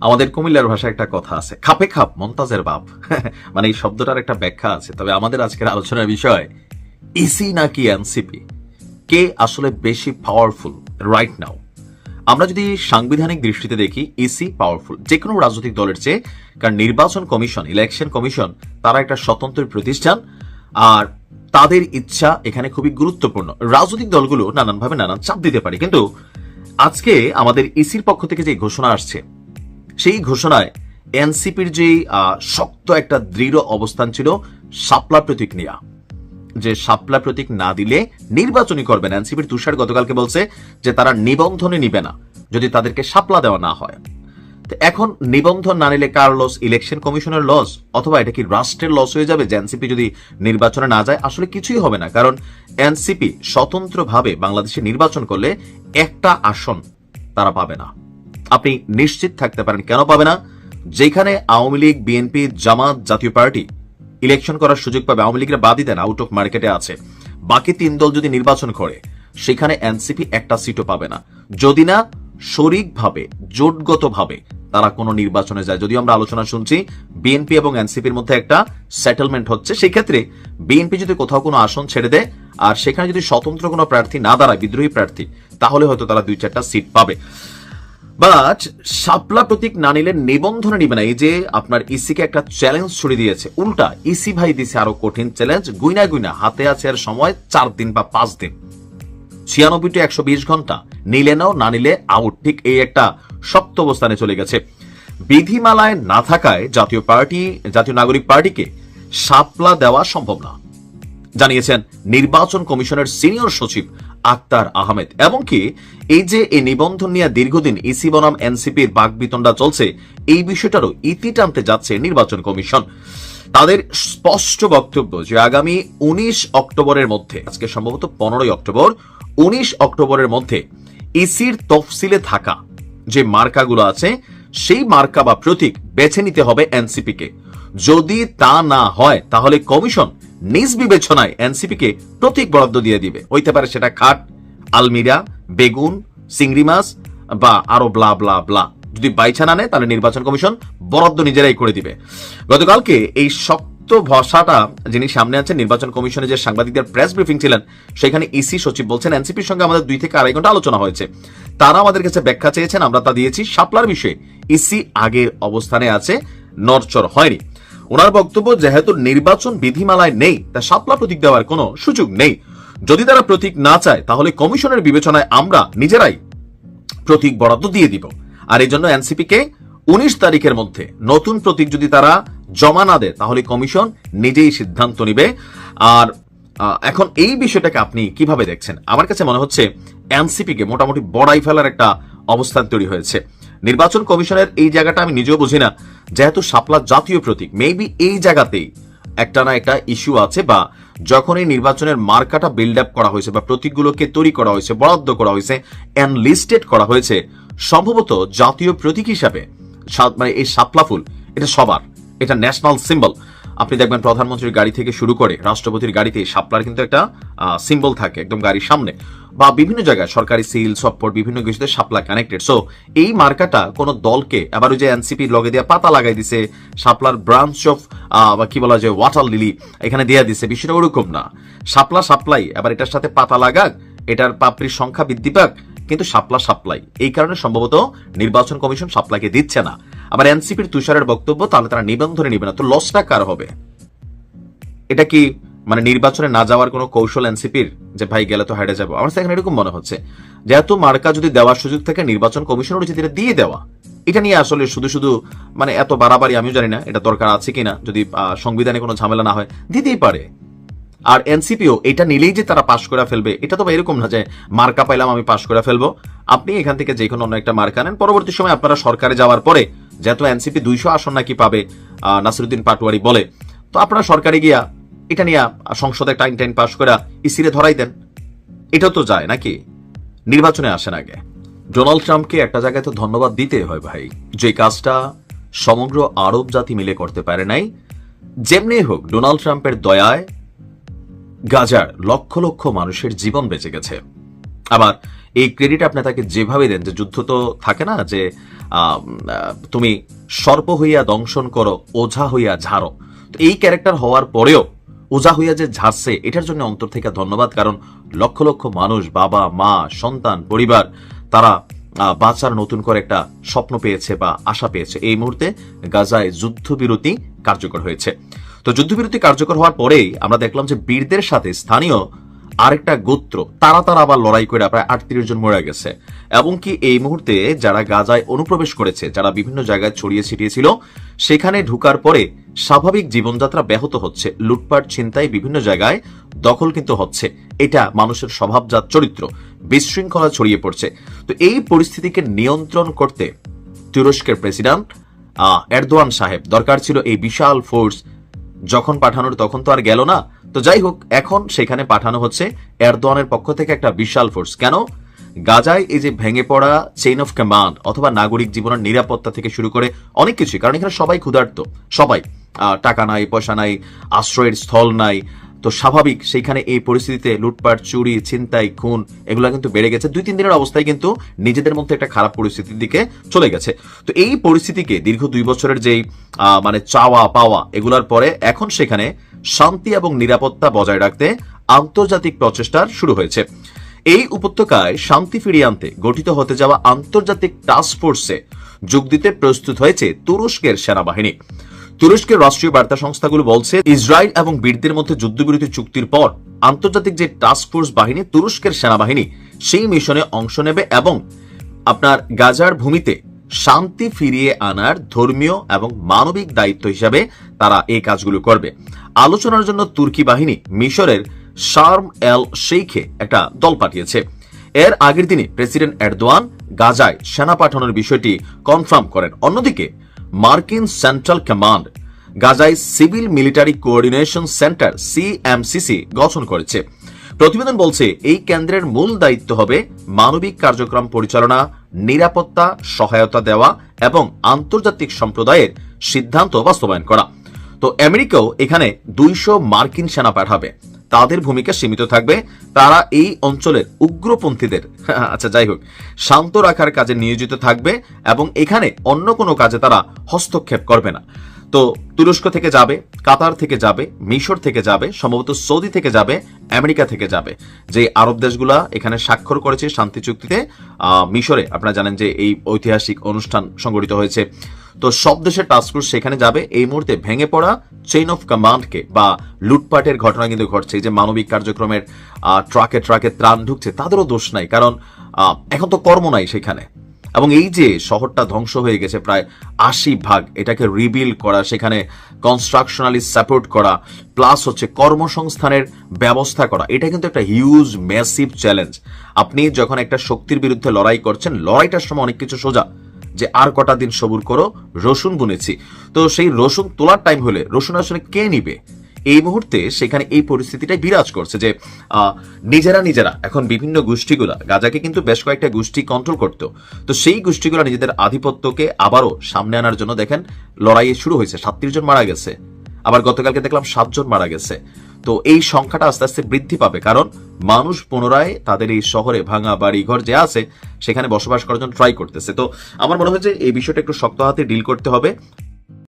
আমাদের কুমিল্লার ভাষায় একটা কথা আছে, খাপে খাপ মন্তাজের বাপ। মানে এই শব্দটার একটা ব্যাখ্যা আছে। তবে আমাদের আজকের আলোচনার বিষয় ইসি নাকি এনসিপি? কে আসলে বেশি পাওয়ারফুল রাইট নাও আমরা যদি সাংবিধানিক দৃষ্টিতে দেখি ইসি পাওয়ারফুল যে কোনো রাজনৈতিক দলের চেয়ে, কারণ নির্বাচন কমিশন ইলেকশন কমিশন, তারা একটা স্বতন্ত্র প্রতিষ্ঠান, আর তাদের ইচ্ছা এখানে খুবই গুরুত্বপূর্ণ। রাজনৈতিক দলগুলো নানানভাবে নানান চাপ দিতে পারে। কিন্তু আজকে আমাদের ইসির পক্ষ থেকে যে ঘোষণা আসছে সেই ঘোষণায় এনসিপির যে শক্ত একটা দৃঢ় অবস্থান ছিল, শাপলা প্রতীক নেয়া। যে শাপলা প্রতীক না দিলে নির্বাচনই করবেন এনসিপির তুষার গতকালকে বলছে যে তারা নিবন্ধনে নিবে না, যদি তাদেরকে শাপলা দেওয়া না হয়। এখন নিবন্ধন না নিলে কার লস ইলেকশন কমিশনের লস অথবা এটা কি রাষ্ট্রের লস হয়ে যাবে? যে এনসিপি যদি নির্বাচনে না যায়, আসলে কিছুই হবে না। কারণ এনসিপি স্বতন্ত্রভাবে বাংলাদেশে নির্বাচন করলে একটা আসন তারা পাবে না। আপনি নিশ্চিত থাকতে পারেন, কেন পাবে না? যেখানে আওয়ামী লীগ বিএনপি জামাত জাতীয় পার্টি ইলেকশন করার সুযোগ পাবে, আওয়ামী লীগের বাদই দেন আউট অফ মার্কেটে আছে। বাকি তিন দল যদি নির্বাচন করে, সেখানে এনসিপি একটা সিটও পাবে না। যদি না, শরিকভাবে, জোটগতভাবে তারা কোনো নির্বাচনে যায়। যদিও আমরা আলোচনা শুনছি বিএনপি এবং এনসিপির মধ্যে একটা সেটেলমেন্ট হচ্ছে। সেই ক্ষেত্রে বিএনপি যদি কোথাও কোনো আসন ছেড়ে দেয়, আর সেখানে যদি স্বতন্ত্র কোনো প্রার্থী না দাঁড়ায়, বিদ্রোহী প্রার্থী, তাহলে হয়তো তারা দুই চারটা সিট পাবে। বাট শাপলা প্রতীক না নিলে নিবন্ধনে নিবে না। এই যে আপনার ইসিকে একটা চ্যালেঞ্জ ছুড়ে দিয়েছে। উল্টা ইসি ভাই দিছে আরও কঠিন চ্যালেঞ্জ গুইনা গুইনা, হাতে আছে আর সময় চার দিন বা পাঁচ দিন। ছিয়ানব্বই টু একশো বিশ ঘণ্টা। নিলে নাও, না নিলে আউট ঠিক এই একটা শক্ত অবস্থানে চলে গেছে। বিধিমালায় না থাকায় জাতীয় পার্টি, জাতীয় নাগরিক পার্টিকে শাপলা দেওয়া সম্ভব না। জানিয়েছেন নির্বাচন কমিশনের সিনিয়র সচিব আক্তার আহমেদ। এমনকি এই যে এই নিবন্ধন নিয়ে দীর্ঘদিন ইসি বনাম এনসিপির বাগবিতণ্ডা চলছে, এই বিষয়টারও ইতি টানতে যাচ্ছে নির্বাচন কমিশন। তাদের স্পষ্ট বক্তব্য যে আগামী উনিশ অক্টোবরের মধ্যে, আজকে সম্ভবত পনেরোই অক্টোবর, উনিশ অক্টোবরের মধ্যে ইসির তফসিলে থাকা যে মার্কাগুলো আছে, সেই মার্কা বা প্রতীক বেছে নিতে হবে এনসিপিকে। যদি তা না হয়, তাহলে কমিশন নিজ বিবেচনায় এনসিপি কে প্রতীক বরাদ্দ দিয়ে দিবে। হইতে পারে সেটা খাট, আলমিরা, বেগুন, চিংড়ি মাছ বা আরও ব্লা ব্লা ব্লা যদি বাইছা না নেয় তাহলে নির্বাচন কমিশন বরাদ্দ নিজেরাই করে দিবে। গতকালকে এই শক্ত ভাষাটা যিনি সামনে আছেন, নির্বাচন কমিশনে যে সাংবাদিকদের প্রেস ব্রিফিং ছিলেন, সেখানে ইসি সচিব বলছেন, এনসিপির সঙ্গে আমাদের দুই থেকে আড়াই ঘণ্টা আলোচনা হয়েছে। তারা আমাদের কাছে ব্যাখ্যা চেয়েছেন, আমরা তা দিয়েছি। শাপলার বিষয়ে ইসি আগের অবস্থানে আছে নরচর হয়নি। ওনার বক্তব্য, যেহেতু নির্বাচন বিধিমালায় নেই, তা শাপলা প্রতীক দেওয়ার কোনো সুযোগ নেই। যদি তারা প্রতীক না চায়, তাহলে কমিশনের বিবেচনায় আমরা নিজেরাই প্রতীক বরাদ্দ দিয়ে দিব। আর এই জন্য এনসিপি কে উনিশ তারিখের মধ্যে নতুন প্রতীক যদি তারা জমা না দেয়, তাহলে কমিশন নিজেই সিদ্ধান্ত নিবে। আর এখন এই বিষয়টাকে আপনি কীভাবে দেখছেন? আমার কাছে মনে হচ্ছে এনসিপি কে মোটামুটি বড়াই ফেলার একটা অবস্থান তৈরি হয়েছে। নির্বাচন কমিশনের এই জায়গাটা আমি নিজেও বুঝি না। যেহেতু শাপলা জাতীয় প্রতীক মেবি এই জায়গাতেই একটা না একটা ইস্যু আছে বা যখন এই নির্বাচনের মার্কাটা বিল্ড আপ করা হয়েছে বা প্রতীকগুলোকে তৈরি করা হয়েছে, বরাদ্দ করা হয়েছে অ্যানলিস্টেড করা হয়েছে, সম্ভবত জাতীয় প্রতীক হিসাবে মানে এই শাপলা ফুল, এটা সবার, এটা ন্যাশনাল সিম্বল আপনি দেখবেন প্রধানমন্ত্রীর গাড়ি থেকে শুরু করে রাষ্ট্রপতির গাড়িতে এই শাপলার কিন্তু একটা সিম্বল থাকে, একদম গাড়ির সামনে। বা বিভিন্ন জায়গায় সরকারি সিল সপ্পর বিভিন্ন কিছুতে শাপলা কানেক্টেড সো এই মার্কাটা কোন দলকে আবার ওই যে এনসিপি লগে দিয়ে পাতা লাগাই দিছে, সাপলার ব্রাঞ্চ অফ বা কি বলা যায় ওয়াটার লিলি এখানে দেয়া দিছে বিষয়টা ওরকম না। সাপলা সাপ্লাই আবার এটার সাথে পাতা লাগাক, এটার পাপড়ির সংখ্যা বৃদ্ধি পাক, কিন্তু সাপলা সাপ্লাই। এই কারণে সম্ভবত নির্বাচন কমিশন সাপ্লাইকে দিচ্ছে না। আবার এনসিপির তুষারের বক্তব্য, তাহলে তারা নিবন্ধনে নিবে না। তো লসটা কার হবে? এটা কি মানে নির্বাচনে না যাওয়ার কোনো কৌশল এনসিপির যে ভাই গেলে তো হাইডে যাব। আমার এখন এরকম মনে হচ্ছে। যেহেতু মার্কা যদি দেওয়ার সুযোগ থাকে, নির্বাচন কমিশনের উচিত এটা দিয়ে দেওয়া। এটা নিয়ে আসলে শুধু শুধু মানে এত বাড়াবাড়ি আমিও জানি না, এটা দরকার আছে কিনা, যদি সংবিধানে কোনো ঝামেলা না হয়, দিতেই পারে। আর এনসিপিও এটা নিলেই যে তারা পাশ করে ফেলবে, এটা তো এরকম না যে মার্কা পাইলাম, আমি পাশ করে ফেলব। আপনি এখান থেকে যে কোনো অন্য একটা মার্কা নেন। পরবর্তী সময় আপনারা সরকারে যাওয়ার পরে যেহেতু এনসিপি দুইশো আসন নাকি পাবে নাসিরুদ্দিন পাটোয়ারি বলে, তো আপনারা সরকারে গিয়া এটা নিয়ে সংসদে টাইম টাইম পাশ করে ইসিরে ধরাই দেন। এটাও তো যায় নাকি? নির্বাচনে আসেন আগে। ডোনাল্ড ট্রাম্পকে একটা জায়গায় তো ধন্যবাদ দিতে হয় ভাই। যে কাজটা সমগ্র আরব জাতি মিলে করতে পারে নাই। যেমনি হোক, ডোনাল্ড ট্রাম্পের দয়ায় গাজার লক্ষ লক্ষ মানুষের জীবন বেঁচে গেছে। আবার এই ক্রেডিট আপনি তাকে যেভাবে দেন, যে যুদ্ধ তো থাকে না, যে তুমি সর্প হইয়া দংশন করো, ওঝা হইয়া ঝাড়ো। তো এই ক্যারেক্টার হওয়ার পরেও ওঝা হইয়া যে ঝাড়ছে, এটার জন্য অন্তর থেকে ধন্যবাদ। কারণ লক্ষ লক্ষ মানুষ, বাবা, মা, সন্তান, পরিবার, তারা বাঁচার নতুন করে একটা স্বপ্ন পেয়েছে বা আশা পেয়েছে। এই মুহূর্তে গাজায় যুদ্ধবিরতি কার্যকর হয়েছে। তো যুদ্ধবিরতি কার্যকর হওয়ার পরেই আমরা দেখলাম যে বীরদের সাথে স্থানীয় আরেকটা গোত্র, তারা তারা আবার লড়াই করে প্রায় আটত্রিশ জন মরে গেছে। এবং কি এই মুহূর্তে যারা গাজায় অনুপ্রবেশ করেছে, যারা বিভিন্ন জায়গায় ছড়িয়ে ছিটিয়েছিল, সেখানে ঢুকার পরে স্বাভাবিক জীবনযাত্রা ব্যাহত হচ্ছে। লুটপাট, ছিনতাই বিভিন্ন জায়গায় দখল কিন্তু হচ্ছে। এটা মানুষের স্বভাবজাত চরিত্র, বিশৃঙ্খলা ছড়িয়ে পড়ছে। তো এই পরিস্থিতিকে নিয়ন্ত্রণ করতে তুরস্কের প্রেসিডেন্ট এরদোয়ান সাহেব, দরকার ছিল এই বিশাল ফোর্স যখন পাঠানোর, তখন তো আর গেল না। তো যাই হোক, এখন সেখানে পাঠানো হচ্ছে এরদোয়ানের পক্ষ থেকে একটা বিশাল ফোর্স কেন? গাজায় এই যে ভেঙে পড়া চেইন অফ কমান্ড অথবা নাগরিক জীবনের নিরাপত্তা থেকে শুরু করে অনেক কিছুই, কারণ এখানে সবাই ক্ষুধার্ত, সবাই। টাকা নাই, পয়সা নাই, আশ্রয়ের স্থল নাই। তো স্বাভাবিক সেইখানে এই পরিস্থিতিতে লুটপাট, চুরি, ছিনতাই, খুন এগুলো কিন্তু বেড়ে গেছে। দুই তিন দিনের অবস্থায় কিন্তু নিজেদের মধ্যে একটা খারাপ পরিস্থিতির দিকে চলে গেছে। তো এই পরিস্থিতিকে দীর্ঘ দুই বছরের যেই মানে চাওয়া পাওয়া এগুলার পরে এখন সেখানে শান্তি এবং নিরাপত্তা বজায় রাখতে আন্তর্জাতিক প্রচেষ্টার শুরু হয়েছে। এই উপত্যকায় শান্তি ফিরিয়ে আনতে গঠিত হতে যাওয়া আন্তর্জাতিক টাস্ক ফোর্সে যোগ দিতে প্রস্তুত হয়েছে তুরস্কের সেনাবাহিনী। তুরস্কের রাষ্ট্রীয় বার্তা সংস্থাগুলো বলছে, ইসরায়েল এবং বীরদের মধ্যে যুদ্ধবিরতি চুক্তির পর আন্তর্জাতিক যে টাস্ক ফোর্স বাহিনী তুরস্কের সেনাবাহিনী, সেই মিশনে অংশ নেবে এবং আপনার গাজার ভূমিতে শান্তি ফিরিয়ে আনার ধর্মীয় এবং মানবিক দায়িত্ব হিসাবে তারা এই কাজগুলো করবে। আলোচনার জন্য তুর্কি বাহিনী মিশরের শার্ম এল শেইখে একটা দল পাঠিয়েছে। এর আগের দিনে প্রেসিডেন্ট এরদোয়ান গাজায় সেনা পাঠানোর বিষয়টি কনফার্ম করেন। অন্যদিকে, মার্কিন সেন্ট্রাল কমান্ড গাজায় civil military coordination centre CMCC গঠন করেছে। প্রতিবেদন বলছে, এই কেন্দ্রের মূল দায়িত্ব হবে মানবিক কার্যক্রম পরিচালনা নিরাপত্তা, সহায়তা দেওয়া এবং আন্তর্জাতিক সম্প্রদায়ের সিদ্ধান্ত বাস্তবায়ন করা। তো আমেরিকাও এখানে দুইশো মার্কিন সেনা পাঠাবে। তাদের ভূমিকা সীমিত থাকবে। তারা এই অঞ্চলের উগ্রপন্থীদের আচ্ছা যাই হোক, শান্ত রাখার কাজে নিয়োজিত থাকবে এবং এখানে অন্য কোনো কাজে তারা হস্তক্ষেপ করবে না। তো তুরস্ক থেকে যাবে, কাতার থেকে যাবে, মিশর থেকে যাবে, সম্ভবত সৌদি থেকে যাবে, আমেরিকা থেকে যাবে। যে আরব দেশগুলা এখানে স্বাক্ষর করেছে শান্তি চুক্তিতে মিশরে। আপনারা জানেন যে এই ঐতিহাসিক অনুষ্ঠান সংগঠিত হয়েছে। তো সব দেশের টাস্কফোর্স সেখানে যাবে। এই মুহূর্তে ভেঙে পড়া চেইন অফ কমান্ডকে বা লুটপাটের ঘটনা কিন্তু ঘটছে। যে মানবিক কার্যক্রমের ট্রাকে ট্রাকে ত্রাণ ঢুকছে, তাদেরও দোষ নাই। কারণ এখন তো কর্ম নাই সেখানে। এবং এই যে শহরটা ধ্বংস হয়ে গেছে প্রায় আশি ভাগ, এটাকে রিবিল করা, সেখানে কনস্ট্রাকশনালি সাপোর্ট করা প্লাস হচ্ছে কর্মসংস্থানের ব্যবস্থা করা, এটা কিন্তু একটা হিউজ ম্যাসিভ চ্যালেঞ্জ আপনি যখন একটা শক্তির বিরুদ্ধে লড়াই করছেন, লড়াইটার সময় অনেক কিছু সোজা, যে আর কটা দিন সবুর করো, রসুন বুনেছি। তো সেই রসুন তোলার টাইম হলে, রসুন আসলে কে নিবে? এই মুহূর্তে সেখানে এই পরিস্থিতিটাই বিরাজ করছে যে নিজেরা নিজেরা, এখন বিভিন্ন গোষ্ঠীগুলা, গাজাকে কিন্তু বেশ কয়েকটা গোষ্ঠী কন্ট্রোল করত। তো সেই গোষ্ঠীগুলো নিজেদের আধিপত্যকে আবারও সামনে আনার জন্য দেখেন, লড়াইয়ে শুরু হয়েছে, সাতত্রিশ জন মারা গেছে। আবার গতকালকে দেখলাম সাতজন মারা গেছে। তো এই সংখ্যাটা আস্তে আস্তে বৃদ্ধি পাবে, কারণ মানুষ পুনরায় তাদের এই শহরে ভাঙা বাড়ি ঘর যে আছে, সেখানে বসবাস করার জন্য ট্রাই করতেছে। তো আমার মনে হয় যে এই বিষয়টা একটু শক্ত হাতে ডিল করতে হবে।